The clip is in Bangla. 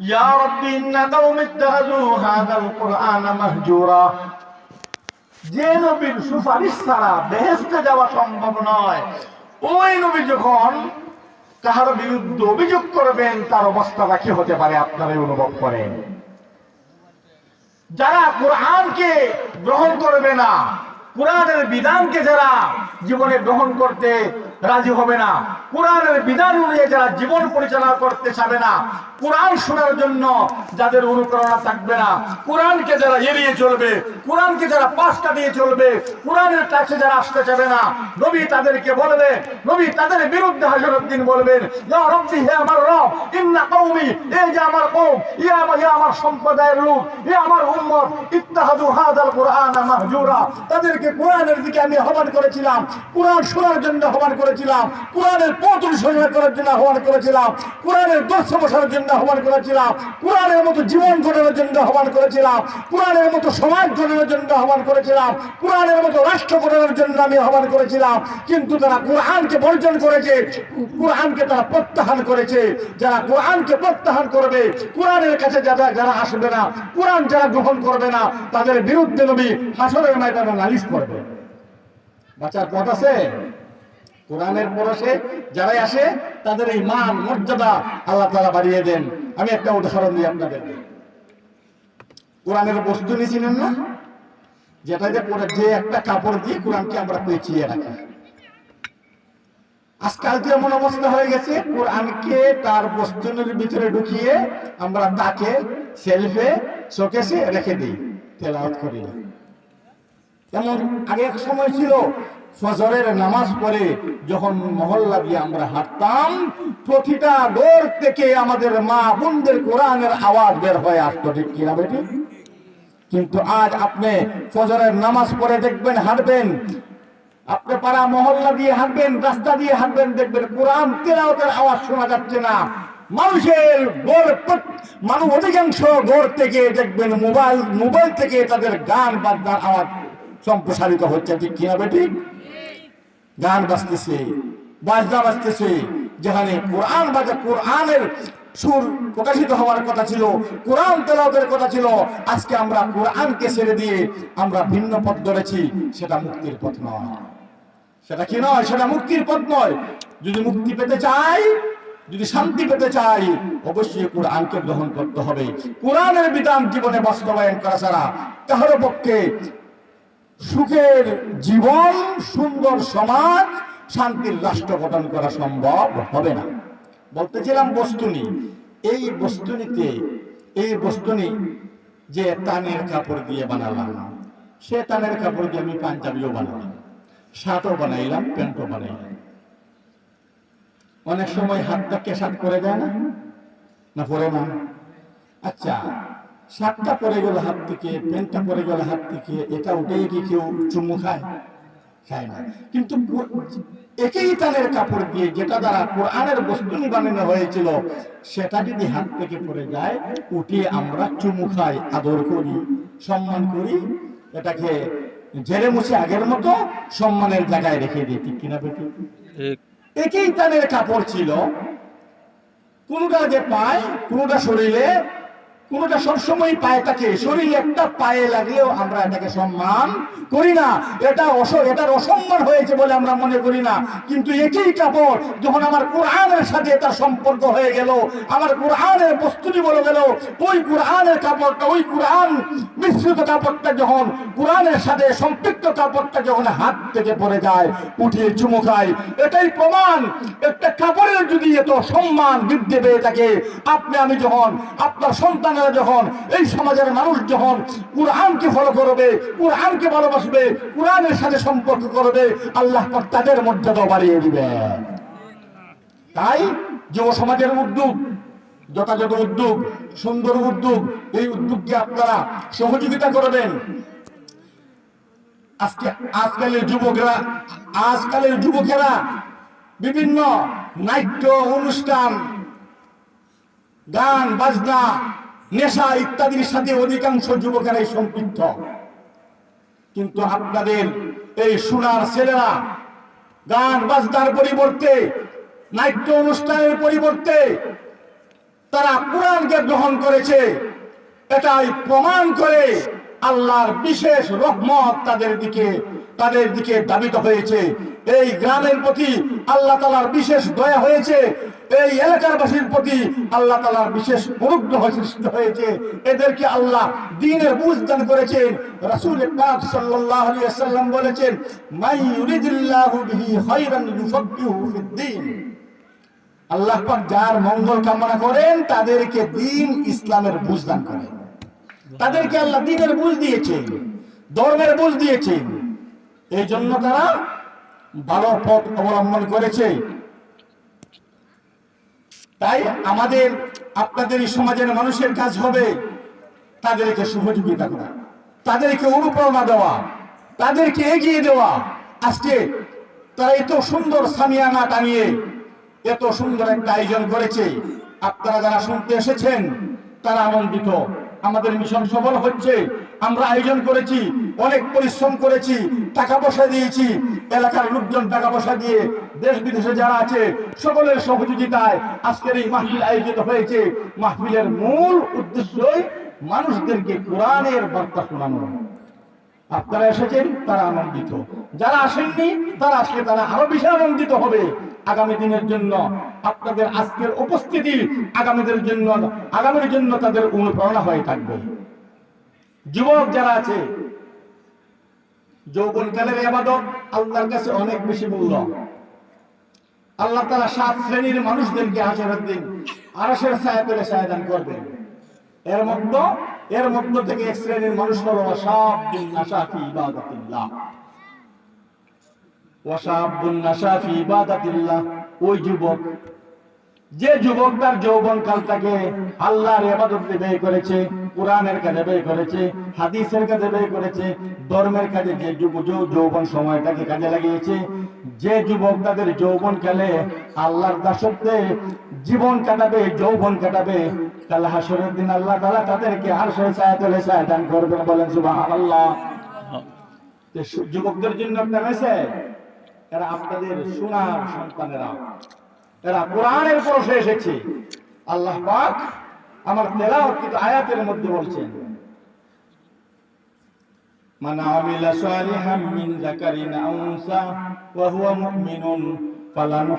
يا رب إن قوم اتخذوا هذا القرآن مهجورا যে নবীর সুপারিশ ছাড়া বেহেস্তে যাওয়া সম্ভব নয় ওই নবী যখন কাহার বিরুদ্ধে অভিযোগ করবেন তার অবস্থাটা কি হতে পারে আপনারাই অনুভব করেন যারা কোরআনকে গ্রহণ করবে না কোরআনের বিধানকে যারা জীবনে গ্রহণ করতে রাজি হবে না। কোরআনের বিধান অনুযায়ী যারা জীবন পরিচালনা করতে চাবে না, কোরআন শোনার জন্য যাদের অনুপ্রেরণা থাকবে না, কোরআনকে যারা এড়িয়ে চলবে, কোরআনকে যারা পাশ কাটিয়ে চলবে, কোরআনের কাছে যারা আসতে চাবে না, নবী তাদেরকে বলবে, নবী তাদের বিরুদ্ধে হাজরুদ্দিন বলবেন, ইয়া হে আমার রব, ইন্না কওমি, এই যে আমার কওম, ইয়া আমার আমার সম্প্রদায়ের লোক, ইয়া আমার উম্মত, ইত্তাহাদু হাদাল কুরআন মাহজুরা। তাদেরকে কোরআনের দিকে আমি আহ্বান করেছিলাম। কোরআন শোনার জন্য আহ্বান করেছিলাম, কোরআনের পথ অনুসরণ করার জন্য আহ্বান করেছিলাম, কোরআনের দর্শ বসার জন্য আহ্বান করেছিলাম, কোরআনের মতো জীবন গঠনের জন্য আহ্বান করেছিলাম, কোরআনের মতো সমাজ গঠনের জন্য আহ্বান করেছিলাম, কোরআনের মতো রাষ্ট্র গঠনের জন্য আমি আহ্বান করেছিলাম। কিন্তু তারা কোরআনকে বর্জন করেছে, কোরআনকে তারা প্রত্যাহার করেছে। যারা কোরআনকে প্রত্যাহার করবে, কোরআনের কাছে যারা যারা আসবে না, কোরআন যারা গ্রহণ করবে না, তাদের বিরুদ্ধে নবী হাসরের ময়দানে নালিশ করবে। বাচ্চার পথ আছে? কোরআনের পরশে যারাই আসে, তাদের এই মান, মর্যাদা আল্লাহ তালা বাড়িয়ে দেন। আমি একটা উদাহরণ দিই আপনাদের কোরআনের বস্তু নিয়েছিলেন না? যেটা যে পরে যে একটা কাপড় দিয়ে কোরআনকে আমরা পেঁচিয়ে রাখি। আজকাল তো এমন অবস্থা হয়ে গেছে, কোরআনকে তার বস্তুনের ভিতরে ঢুকিয়ে আমরা তাকে সেলফে, শোকেসে রেখে দিই, তেলাওয়াত করি না। আগে এক সময় ছিল ফজরের নামাজ পড়ে যখন মহল্লা দিয়ে আমরা হাঁটতাম, প্রতিটা ডোর থেকে আমাদের মা বোনদের কোরআনের আওয়াজ বের হয়ে আসতো, ঠিক কিনা বেটি? কিন্তু আজ আপনি ফজরের নামাজ পড়ে দেখবেন, হাঁটবেন। আপনি পাড়া মহল্লা দিয়ে হাঁটবেন, রাস্তা দিয়ে হাঁটবেন, দেখবেন কোরআন তেলাওয়াতের আওয়াজ শোনা যাচ্ছে না। মানুষের প্রত- মানুষ অধিকাংশ গড় থেকে দেখবেন মোবাইল মোবাইল থেকে তাদের গান বাজনার আওয়াজ সম্প্রসারিত হচ্ছে, ঠিক কিনা বেটি? গান বাজতেছে, বাজনা বাজতেছে। যেখানে কোরআন বাজে, কোরআনের সুর প্রকাশিত হওয়ার কথা ছিল, কোরআন তেলাওয়াতের কথা ছিল, আজকে আমরা কোরআনকে ছেড়ে দিয়ে আমরা ভিন্ন পথ ধরেছি, সেটা মুক্তির পথ নয়। সেটা কি নয়? সেটা মুক্তির পথ নয়। যদি মুক্তি পেতে চাই, যদি শান্তি পেতে চাই, অবশ্যই কোরআনকে গ্রহণ করতে হবে। কোরআনের বিধান জীবনে বাস্তবায়ন করা ছাড়া কাহার পক্ষে সুখের জীবন, সুন্দর সমাজ, শান্তির রাষ্ট্র গঠন করা সম্ভব হবে না। বলতেছিলাম বস্তুনি। এই বস্তুনিতে, এই বস্তুনি যে তানের কাপড় দিয়ে বানালাম, সে তানের কাপড় দিয়ে আমি পাঞ্জাবিও বানালাম, শার্টও বানাইলাম, প্যান্টও বানাইলাম। অনেক সময় হাতটা কেশাট করে দেয় না? না পরে না? আচ্ছা শার্টটা পরে গেল হাত থেকে প্যান্টটা পরে গেল হাত থেকে এটা উঠেই কি কেউ চুমু খায়? খায় না। কিন্তু একই তানের কাপড় দিয়ে যেটা দ্বারা কোরআনের বস্তু বানানো হয়েছিল সেটা যদি হাত থেকে পড়ে যায় উঠিয়ে আমরা চুমু খাই আদর করি সম্মান করি এটাকে ঝেড়ে মুছে আগের মতো সম্মানের জায়গায় রেখে দিই ঠিক কিনা বেটি? একই তানের কাপড় ছিল। কোনটা যে পায় কোনটা শরীরে কোনটা সবসময় পায়ে থাকে। শরীরে একটা পায়ে লাগলেও আমরা এটাকে সম্মান করি না। এটা অস, এটার অসম্মান হয়েছে বলে আমরা মনে করি না। কিন্তু একই কাপড় যখন আমার কোরআনের সাথে তার সম্পর্ক হয়ে গেল, আমার কোরআনের প্রস্তুতি বলে গেল, ওই কোরআনের কাপড়টা, ওই কোরআন মিশ্রিত কাপড়টা যখন, কোরআনের সাথে সম্পৃক্ত কাপড়টা যখন হাত থেকে পড়ে যায়, উঠিয়ে চুমু খায়, এটাই প্রমাণ। একটা কাপড়ের যদি এত সম্মান বৃদ্ধি পেয়ে থাকে, আপনি, আমি যখন আপনার সন্তানেরা যখন, এই সমাজের মানুষ যখন কোরআনকে ফলো করবে, কোরআনকে ভালোবাসবে, কোরআনের সাথে সম্পর্ক করবে, আল্লাহ তাদের মর্যাদা বাড়িয়ে দিবে। তাই যুব সমাজের উদ্যোগ, যথাযথ উদ্যোগ, সুন্দর উদ্যোগ, এই উদ্যোগকে আপনারা সহযোগিতা করবেন। আজকে, আজকালের যুবকরা, আজকালের যুবকেরা বিভিন্ন নাট্য, অনুষ্ঠান, গান, বাজনা নেশা ইত্যাদির সাথে অধিকাংশ যুবকেরাই সম্পৃক্ত। কিন্তু আপনাদের এই সোনার ছেলেরা গান বাজনার পরিবর্তে, নাট্য অনুষ্ঠানের পরিবর্তে, তারা কোরআনকে গ্রহণ করেছে। এটাই প্রমাণ করে আল্লাহর বিশেষ রহমত তাদের দিকে তাদের দিকে দাবিত হয়েছে। এই গ্রামের প্রতি আল্লাহ তালার বিশেষ দয়া হয়েছে। এই এলাকার বাসীর প্রতি আল্লাহ তালার বিশেষ অনুগ্রহ সৃষ্টি হয়েছে। এদেরকে আল্লাহ দিনের বুঝ দান করেছেন। রাসূল পাক সাল্লাল্লাহু আলাইহি বলেছেন মাই ইউরিদিল্লাহু বিহি খায়রান ইউফাক্কিহু আল্লাহ পাক যার মঙ্গল কামনা করেন, তাদেরকে দিন ইসলামের বুঝ দান করেন। তাদেরকে আল্লাহ দিনের বুঝ দিয়েছেন, ধর্মের বুঝ দিয়েছেন। এই জন্য তারা ভালো পথ অবলম্বন করেছে। তাই আমাদের, আপনাদের এই সমাজের মানুষের কাজ হবে তাদেরকে সহযোগিতা করা, তাদেরকে অনুপ্রেরণা দেওয়া, তাদেরকে এগিয়ে দেওয়া। আজকে তারা এত সুন্দর সামিয়ানা টানিয়ে এত সুন্দর একটা আয়োজন করেছে। আপনারা যারা শুনতে এসেছেন, তারা আনন্দিত। আমাদের মিশন সফল হচ্ছে। আমরা আয়োজন করেছি, অনেক পরিশ্রম করেছি, টাকা পয়সা দিয়েছি। এলাকার লোকজন টাকা পয়সা দিয়ে দেশ বিদেশে যারা আছে, সকলের সহযোগিতায় আজকের এই মাহফিল আয়োজিত হয়েছে। মাহফিলের মূল উদ্দেশ্যই মানুষদেরকে কোরআনের বার্তা শোনানো। আপনারা এসেছেন, তারা আনন্দিত। যারা আসেননি, তারা আসলে তারা আরও বেশি আনন্দিত হবে। আগামী দিনের জন্য আপনাদের আজকের উপস্থিতি আগামীদের জন্য, আগামীর জন্য তাদের অনুপ্রেরণা হয়ে থাকবে। যুবক যারা আছে যৌবনকালের আবাদত আল্লাহর কাছে অনেক বেশি মূল্য। আল্লাহ তারা সাত শ্রেণির মানুষদেরকে হাসরের দিন আরশের ছায়া পেলে ছায়া দান করবেন। এর মধ্যে, এর মধ্য থেকে এক শ্রেণির মানুষ হলো ওয়াসাবুন নাশাফি ইবাদাতিল্লাহ। ওয়াসাবুন নাশাফি ইবাদাতিল্লাহ। ওই যুবক যে যুবক তার যৌবন কালটাকে আল্লাহর ইবাদতে ব্যয় করেছে কোরআনের কাজে ব্যয় করেছে হাদিসের কাজে ব্যয় করেছে ধর্মের কাজে যে যুব যৌ- যৌবন সময়টাকে কাজে লাগিয়েছে যে যুবক তাদের যৌবন কালে আল্লাহর দাসত্বে জীবন কাটাবে যৌবন কাটাবে তাহলে হাসরের দিন আল্লাহ তাআলা তাদেরকে আর সে ছায়া তোলে ছায়া দান করবেন বলেন সুবহানাল্লাহ। যে সু- যুবকদের জন্য একটা মেসেজ এরা আপনাদের সোনার সন্তানেরা। এরা কোরআনের পরশে এসেছে। আল্লাহ পাক আমার তেলাওয়াত কিন্তু আয়াতের মধ্যে বলছেন من عمل صالحا من ذكر আও উনসা وهو مؤمن ফালানু